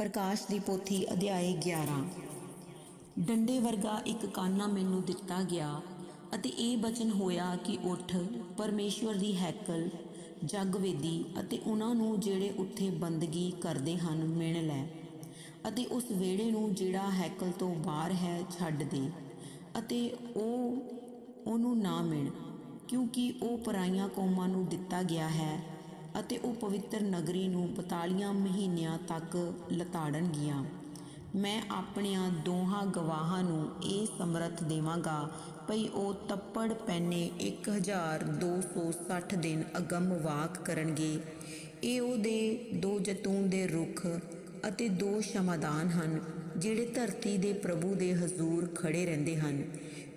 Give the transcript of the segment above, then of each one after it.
ਪ੍ਰਕਾਸ਼ ਦੀ ਪੋਥੀ ਅਧਿਆਇ 11 ਡੰਡੇ ਵਰਗਾ ਇੱਕ ਕਾਨਾ ਮੈਨੂੰ ਦਿੱਤਾ ਗਿਆ ਅਤੇ ਇਹ ਬਚਨ ਹੋਇਆ ਕਿ ਉੱਠ, ਪਰਮੇਸ਼ਵਰ ਦੀ ਹੈਕਲ ਜਗਵੇਦੀ ਅਤੇ ਉਹਨਾਂ ਨੂੰ ਜਿਹੜੇ ਉੱਥੇ ਬੰਦਗੀ ਕਰਦੇ ਹਨ, ਮਿਣ ਲੈ ਅਤੇ ਉਸ ਵਿਹੜੇ ਨੂੰ ਜਿਹੜਾ ਹੈਕਲ ਤੋਂ ਬਾਹਰ ਹੈ, ਛੱਡ ਦੇ ਅਤੇ ਉਹ, ਉਹਨੂੰ ਨਾ ਮਿਣ, ਕਿਉਂਕਿ ਉਹ ਪਰਾਈਆਂ ਕੌਮਾਂ ਨੂੰ ਦਿੱਤਾ ਗਿਆ ਹੈ। ਅਤੇ ਉਹ ਪਵਿੱਤਰ ਨਗਰੀ ਨੂੰ 42 ਮਹੀਨਿਆਂ ਤੱਕ ਲਤਾੜਨਗੀਆਂ। ਮੈਂ ਆਪਣੀਆਂ ਦੋਹਾਂ ਗਵਾਹਾਂ ਨੂੰ ਇਹ ਸਮਰੱਥ ਦੇਵਾਂਗਾ, ਭਈ ਉਹ ਤੱਪੜ ਪੈਨੇ 1260 ਦਿਨ ਅਗੰਮ ਵਾਕ ਕਰਨਗੇ। ਇਹ ਉਹਦੇ ਦੋ ਜਤੂਨ ਦੇ ਰੁੱਖ ਅਤੇ ਦੋ ਸ਼ਮਾਦਾਨ ਹਨ, ਜਿਹੜੇ ਧਰਤੀ ਦੇ ਪ੍ਰਭੂ ਦੇ ਹਜ਼ੂਰ ਖੜੇ ਰਹਿੰਦੇ ਹਨ।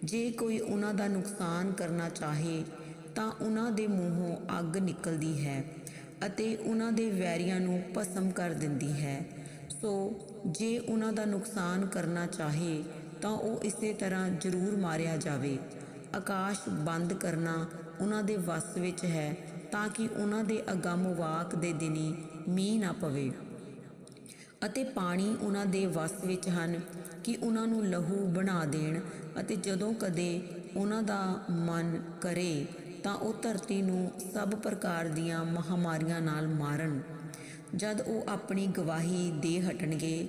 ਜੇ ਕੋਈ ਉਹਨਾਂ ਦਾ ਨੁਕਸਾਨ ਕਰਨਾ ਚਾਹੇ, ਤਾਂ ਉਹਨਾਂ ਦੇ ਮੂੰਹੋਂ ਅੱਗ ਨਿਕਲਦੀ ਹੈ। ਅਤੇ ਉਹਨਾਂ ਦੇ ਵੈਰੀਆਂ ਨੂੰ ਭਸਮ ਕਰ ਦਿੰਦੀ ਹੈ। ਸੋ ਜੇ ਉਹਨਾਂ ਦਾ ਨੁਕਸਾਨ ਕਰਨਾ ਚਾਹੇ, ਤਾਂ ਉਹ ਇਸੇ ਤਰ੍ਹਾਂ ਜ਼ਰੂਰ ਮਾਰਿਆ ਜਾਵੇ। ਆਕਾਸ਼ ਬੰਦ ਕਰਨਾ ਉਹਨਾਂ ਦੇ ਵੱਸ ਵਿੱਚ ਹੈ, ਤਾਂ ਕਿ ਉਹਨਾਂ ਦੇ ਅਗੰਮ ਵਾਕ ਦੇ ਦਿਨੀ ਮੀਂਹ ਨਾ ਪਵੇ। ਅਤੇ ਪਾਣੀ ਉਹਨਾਂ ਦੇ ਵੱਸ ਵਿੱਚ ਹਨ ਕਿ ਉਹਨਾਂ ਨੂੰ ਲਹੂ ਬਣਾ ਦੇਣ ਅਤੇ ਜਦੋਂ ਕਦੇ ਉਹਨਾਂ ਦਾ ਮਨ ਕਰੇ ਤਾਂ ਉਹ ਧਰਤੀ ਨੂੰ ਸਭ ਪ੍ਰਕਾਰ ਦੀਆਂ ਮਹਾਮਾਰੀਆਂ ਨਾਲ ਮਾਰਨ। ਜਦ ਉਹ ਆਪਣੀ ਗਵਾਹੀ ਦੇ ਹਟਣਗੇ,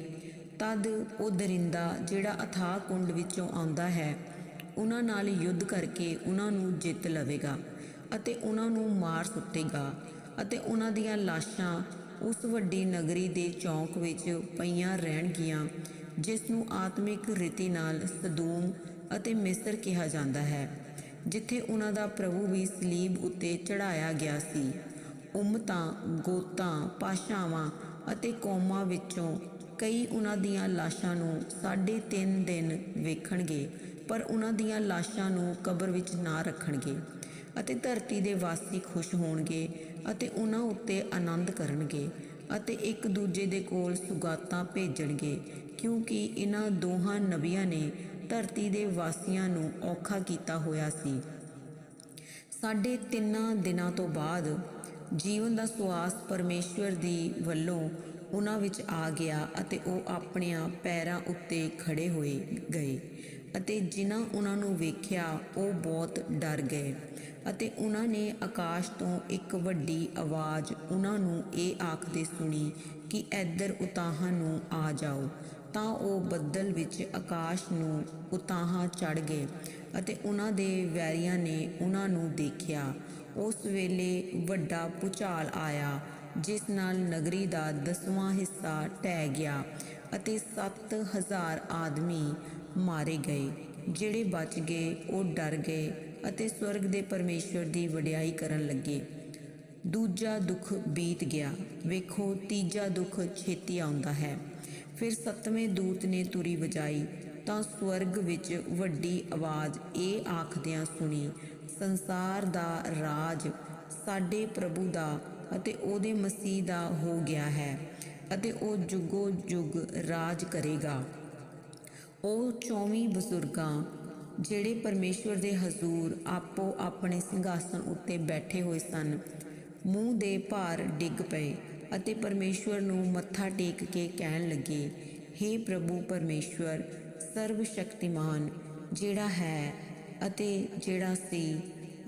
ਤਦ ਉਹ ਦਰਿੰਦਾ ਜਿਹੜਾ ਅਥਾਹ ਕੁੰਡ ਵਿੱਚੋਂ ਆਉਂਦਾ ਹੈ, ਉਹਨਾਂ ਨਾਲ ਯੁੱਧ ਕਰਕੇ ਉਹਨਾਂ ਨੂੰ ਜਿੱਤ ਲਵੇਗਾ ਅਤੇ ਉਹਨਾਂ ਨੂੰ ਮਾਰ ਸੁੱਟੇਗਾ ਅਤੇ ਉਹਨਾਂ ਦੀਆਂ ਲਾਸ਼ਾਂ ਉਸ ਵੱਡੀ ਨਗਰੀ ਦੇ ਚੌਂਕ ਵਿੱਚ ਪਈਆਂ ਰਹਿਣਗੀਆਂ, ਜਿਸ ਨੂੰ ਆਤਮਿਕ ਰੀਤੀ ਨਾਲ ਸਦੂਮ ਅਤੇ ਮਿਸਰ ਕਿਹਾ ਜਾਂਦਾ ਹੈ। ਜਿੱਥੇ ਉਹਨਾਂ ਦਾ ਪ੍ਰਭੂ ਵੀ ਸਲੀਬ ਉੱਤੇ ਚੜਾਇਆ ਗਿਆ ਸੀ। ਉਮਤਾਂ, ਗੋਤਾਂ ਪਾਸ਼ਾਵਾਂ ਅਤੇ ਕੌਮਾਂ ਵਿੱਚੋਂ ਕਈ ਉਹਨਾਂ ਦੀਆਂ ਲਾਸ਼ਾਂ ਨੂੰ ਸਾਢੇ ਤਿੰਨ ਦਿਨ ਵੇਖਣਗੇ, ਪਰ ਉਹਨਾਂ ਦੀਆਂ ਲਾਸ਼ਾਂ ਨੂੰ ਕਬਰ ਵਿੱਚ ਨਾ ਰੱਖਣਗੇ ਅਤੇ ਧਰਤੀ ਦੇ ਵਾਸੀ ਖੁਸ਼ ਹੋਣਗੇ ਅਤੇ ਉਹਨਾਂ ਉੱਤੇ ਆਨੰਦ ਕਰਨਗੇ ਅਤੇ ਇੱਕ ਦੂਜੇ ਦੇ ਕੋਲ ਸੁਗਾਤਾਂ ਭੇਜਣਗੇ, ਕਿਉਂਕਿ ਇਹਨਾਂ ਦੋਹਾਂ ਨਬੀਆਂ ਨੇ ਧਰਤੀ ਦੇ ਵਾਸੀਆਂ ਨੂੰ ਔਖਾ ਕੀਤਾ ਹੋਇਆ ਸੀ। ਸਾਡੇ ਤਿੰਨਾਂ ਦਿਨਾਂ ਤੋਂ ਬਾਅਦ ਜੀਵਨ ਦਾ ਸੁਆਸ ਪਰਮੇਸ਼ਵਰ ਦੀ ਵੱਲੋਂ ਉਹਨਾਂ ਵਿੱਚ ਆ ਗਿਆ ਅਤੇ ਉਹ ਆਪਣਿਆਂ ਪੈਰਾਂ ਉੱਤੇ ਖੜੇ ਹੋਏ ਗਏ ਅਤੇ ਜਿਨ੍ਹਾਂ ਉਹਨਾਂ ਨੂੰ ਵੇਖਿਆ ਉਹ ਬਹੁਤ ਡਰ ਗਏ ਅਤੇ ਉਹਨਾਂ ਨੇ ਆਕਾਸ਼ ਤੋਂ ਇੱਕ ਵੱਡੀ ਆਵਾਜ਼ ਉਹਨਾਂ ਨੂੰ ਇਹ ਆਖਦੇ ਸੁਣੀ ਕਿ ਇੱਧਰ ਉਤਾਹਾਂ ਨੂੰ ਆ ਜਾਓ। ਤਾਂ ਉਹ ਬੱਦਲ ਵਿੱਚ ਆਕਾਸ਼ ਨੂੰ ਉਤਾਹਾਂ ਚੜ ਗਏ ਅਤੇ ਉਹਨਾਂ ਦੇ ਵੈਰੀਆਂ ਨੇ ਉਹਨਾਂ ਨੂੰ ਦੇਖਿਆ। ਉਸ ਵੇਲੇ ਵੱਡਾ ਭੁਚਾਲ ਆਇਆ, ਜਿਸ ਨਾਲ ਨਗਰੀ ਦਾ ਦਸਵਾਂ ਹਿੱਸਾ ਟਹਿ ਗਿਆ ਅਤੇ 7000 ਆਦਮੀ ਮਾਰੇ ਗਏ, ਜਿਹੜੇ ਬਚ ਗਏ, ਉਹ ਡਰ ਗਏ ਅਤੇ ਸਵਰਗ ਦੇ ਪਰਮੇਸ਼ਵਰ ਦੀ ਵਡਿਆਈ ਕਰਨ ਲੱਗੇ। ਦੂਜਾ ਦੁੱਖ ਬੀਤ ਗਿਆ। ਵੇਖੋ, ਤੀਜਾ ਦੁੱਖ ਛੇਤੀ ਆਉਂਦਾ ਹੈ। ਫਿਰ ਸੱਤਵੇਂ ਦੂਤ ਨੇ ਤੁਰੀ ਵਜਾਈ, ਤਾਂ ਸਵਰਗ ਵਿੱਚ ਵੱਡੀ ਆਵਾਜ਼ ਇਹ ਆਖਦਿਆਂ ਸੁਣੀ, ਸੰਸਾਰ ਦਾ ਰਾਜ ਸਾਡੇ ਪ੍ਰਭੂ ਦਾ ਅਤੇ ਉਹਦੇ ਮਸੀਹ ਦਾ ਹੋ ਗਿਆ ਹੈ ਅਤੇ ਉਹ ਜੁਗੋ ਜੁਗ ਰਾਜ ਕਰੇਗਾ। ਉਹ 24 ਬਜ਼ੁਰਗਾਂ, ਜਿਹੜੇ ਪਰਮੇਸ਼ਵਰ ਦੇ ਹਜ਼ੂਰ ਆਪੋ ਆਪਣੇ ਸਿੰਘਾਸਨ ਉੱਤੇ ਬੈਠੇ ਹੋਏ ਸਨ, ਮੂੰਹ ਦੇ ਭਾਰ ਡਿੱਗ ਪਏ ਅਤੇ ਪਰਮੇਸ਼ਵਰ ਨੂੰ ਮੱਥਾ ਟੇਕ ਕੇ ਕਹਿਣ ਲੱਗੇ हे ਪ੍ਰਭੂ ਪਰਮੇਸ਼ਵਰ ਸਰਵ ਸ਼ਕਤੀਮਾਨ ਜਿਹੜਾ ਹੈ ਅਤੇ ਜਿਹੜਾ ਸੀ,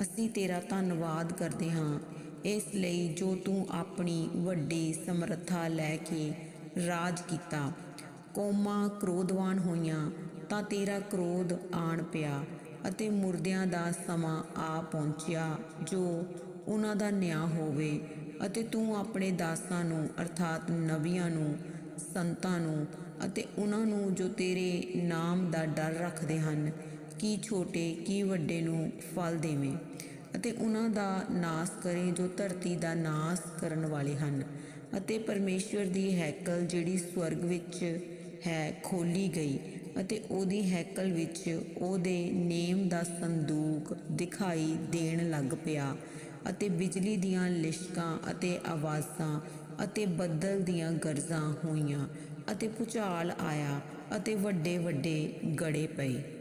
ਅਸੀਂ ਤੇਰਾ ਧੰਨਵਾਦ ਕਰਦੇ ਹਾਂ। ਇਸ ਲਈ ਜੋ ਤੂੰ ਆਪਣੀ ਵੱਡੀ ਸਮਰੱਥਾ ਲੈ ਕੇ ਰਾਜ ਕੀਤਾ, ਕੌਮਾਂ ਕ੍ਰੋਧਵਾਨ ਹੋਈਆਂ, ਤਾਂ ਤੇਰਾ ਕ੍ਰੋਧ ਆਣ ਪਿਆ ਅਤੇ ਮੁਰਦਿਆਂ ਦਾ ਸਮਾਂ ਆ ਪਹੁੰਚਿਆ, ਜੋ ਉਹਨਾਂ ਦਾ ਨਿਆਂ ਹੋਵੇ। ਅਤੇ ਤੂੰ ਆਪਣੇ ਦਾਸਾਂ ਨੂੰ, ਅਰਥਾਤ ਨਬੀਆਂ ਨੂੰ, ਸੰਤਾਂ ਨੂੰ ਅਤੇ ਉਹਨਾਂ ਨੂੰ ਜੋ ਤੇਰੇ ਨਾਮ ਦਾ ਡਰ ਰੱਖਦੇ ਹਨ, ਕੀ ਛੋਟੇ, ਕੀ ਵੱਡੇ ਨੂੰ ਫਲ ਦੇਵੇਂ ਅਤੇ ਉਹਨਾਂ ਦਾ ਨਾਸ ਕਰੇ ਜੋ ਧਰਤੀ ਦਾ ਨਾਸ ਕਰਨ ਵਾਲੇ ਹਨ ਅਤੇ ਪਰਮੇਸ਼ਵਰ ਦੀ ਹੈਕਲ ਜਿਹੜੀ ਸਵਰਗ ਵਿੱਚ ਹੈ ਖੋਲੀ ਗਈ ਅਤੇ ਉਹਦੀ ਹੈਕਲ ਵਿੱਚ ਉਹਦੇ ਨੇਮ ਦਾ ਸੰਦੂਕ ਦਿਖਾਈ ਦੇਣ ਲੱਗ ਪਿਆ। ਅਤੇ ਬਿਜਲੀ ਦੀਆਂ ਲਿਸ਼ਕਾਂ ਅਤੇ ਆਵਾਜ਼ਾਂ ਅਤੇ ਬੱਦਲ ਦੀਆਂ ਗਰਜਾਂ ਹੋਈਆਂ ਅਤੇ ਭੁਚਾਲ ਆਇਆ ਅਤੇ ਵੱਡੇ ਵੱਡੇ ਗੜੇ ਪਏ।